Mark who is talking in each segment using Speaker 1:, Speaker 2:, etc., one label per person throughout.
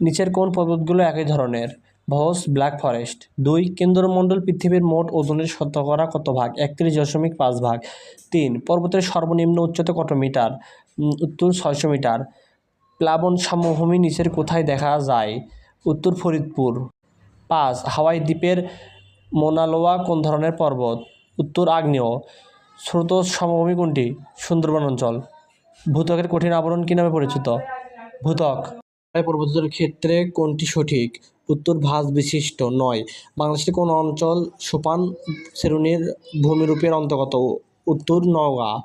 Speaker 1: নিচের কোন পর্বতগুলো একই ধরনের। Vosges Black Forest. দুই, কেন্দ্রমণ্ডল পৃথিবীর মোট ওজনের শতকরা কত ভাগ? একত্রিশ দশমিক পাঁচ ভাগ। তিন, পর্বতের সর্বনিম্ন উচ্চতা কত মিটার? উত্তর ছয়শো মিটার। প্লাবন সমভূমি নিচের কোথায় দেখা যায়? উত্তর ফরিদপুর। পাঁচ, হাওয়াই দ্বীপের মোনালোয়া কোন ধরনের পর্বত? উত্তর আগ্নেয়। স্রোত সমভূমি কোনটি? সুন্দরবন অঞ্চল। ভূতকের কঠিন আবরণ কী নামে পরিচিত? ভূত্বক। পর্বতের ক্ষেত্রে কোনটি সঠিক? উত্তর, ভাঁজ বিশিষ্ট নয়। বাংলাদেশের কোন অঞ্চল সোপান শ্রেণির ভূমিরূপের অন্তর্গত? উত্তর, নওগাঁ।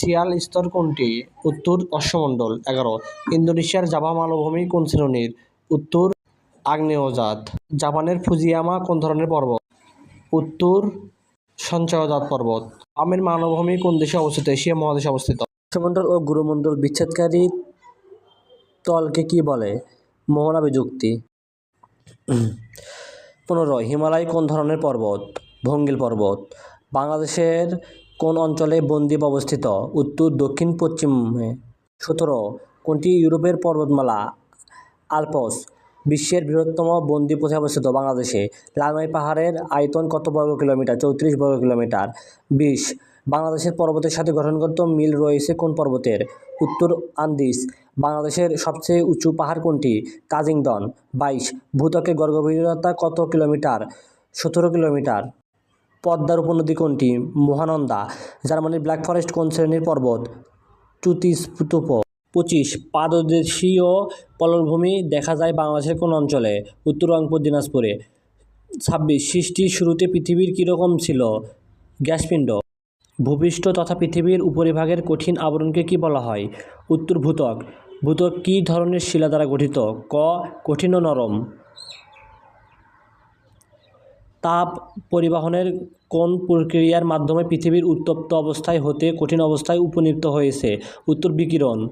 Speaker 1: শিয়াল স্তর কোনটি? উত্তর, অশ্বমণ্ডল, এগারো। ইন্দোনেশিয়ার জাভা মালভূমি কোন শ্রেণির উত্তর, আগ্নেয়জাত। জাপানের ফুজিয়ামা কোন ধরনের পর্বত? উত্তর, সঞ্চয়জাত পর্বত। আমের মানভূমি কোন দেশে অবস্থিত? এশিয়া মহাদেশে অবস্থিত। অশ্বমণ্ডল ও গুরুমণ্ডল বিচ্ছেদকারী তলকে কি বলে? মোহনা বিযুক্তি পনেরো হিমালয় কোন ধরনের পর্বত? ভঙ্গিল পর্বত। বাংলাদেশের কোন অঞ্চলে বনদ্বীপ অবস্থিত? উত্তর, দক্ষিণ, পশ্চিমে। সতেরো, কোনটি ইউরোপের পর্বতমালা? আলপস, বিশ্বের বৃহত্তম বনদ্বীপ অবস্থিত? বাংলাদেশে। লালমাই পাহাড়ের আয়তন কত বর্গ কিলোমিটার? চৌত্রিশ বর্গ কিলোমিটার। বিশ, বাংলাদেশের পর্বতের সাথে গঠনগত মিল রয়েছে কোন পর্বতের? উত্তর আন্দিস বাংলাদেশের সবচেয়ে উঁচু পাহাড় কোনটি? কাজিংদন, বাইশ। ভূত্বকের গর্ভগভীরতা কত কিলোমিটার? সতেরো কিলোমিটার। পদ্মার উপনদী কোনটি? মহানন্দা। জার্মানির ব্ল্যাক ফরেস্ট কোন শ্রেণির পর্বত? চুতিস্তুপ পঁচিশ। পাদদেশীয় পললভূমি দেখা যায় বাংলাদেশের কোন অঞ্চলে? উত্তর রংপুর, দিনাজপুরে। ছাব্বিশ। সৃষ্টির শুরুতে পৃথিবীর কীরকম ছিল? গ্যাসপিণ্ড। ভূপৃষ্ঠ তথা পৃথিবীর উপরিভাগের কঠিন আবরণকে কি বলা হয়? উত্তর, ভূত্বক। ভূতক কী ধরনের শিলা দ্বারা গঠিত? ক, কঠিন ও নরম। তাপ পরিবহনের কোন প্রক্রিয়ার মাধ্যমে পৃথিবীর উত্তপ্ত অবস্থায় হতে কঠিন অবস্থায় উপনীত হয়েছে? উত্তর, বিকিরণ।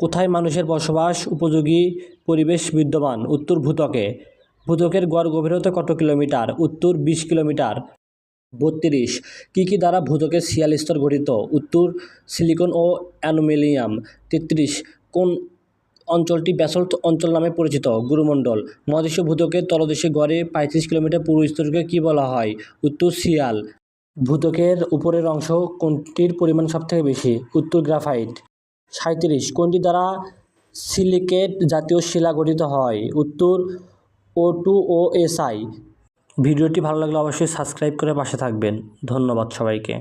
Speaker 1: কোথায় মানুষের বসবাস উপযোগী পরিবেশ বিদ্যমান? উত্তর ভূতকে ভূতকের গড় গভীরতা কত কিলোমিটার? উত্তর, বিশ কিলোমিটার। বত্রিশ। কী কী দ্বারা ভূত্বকের শিয়াল স্তর গঠিত? উত্তর, সিলিকন ও অ্যানুমিলিয়াম। তেত্রিশ, কোন অঞ্চলটি ব্যাসল্ট অঞ্চল নামে পরিচিত? গুরুমণ্ডল। মহাদেশীয় ভূত্বকের তলদেশে গড়ে পঁয়ত্রিশ কিলোমিটার পূর্ব স্তরকে কী বলা হয়? উত্তর, শিয়াল। ভূত্বকের উপরের অংশ কোনটির পরিমাণ সবথেকে বেশি? উত্তর, গ্রাফাইট। সাঁত্রিশ কোনটি দ্বারা সিলিকেট জাতীয় শিলা গঠিত হয়? উত্তর ও টু ও এস আই ভিডিওটি ভালো লাগলে অবশ্যই সাবস্ক্রাইব করে পাশে থাকবেন। ধন্যবাদ সবাইকে।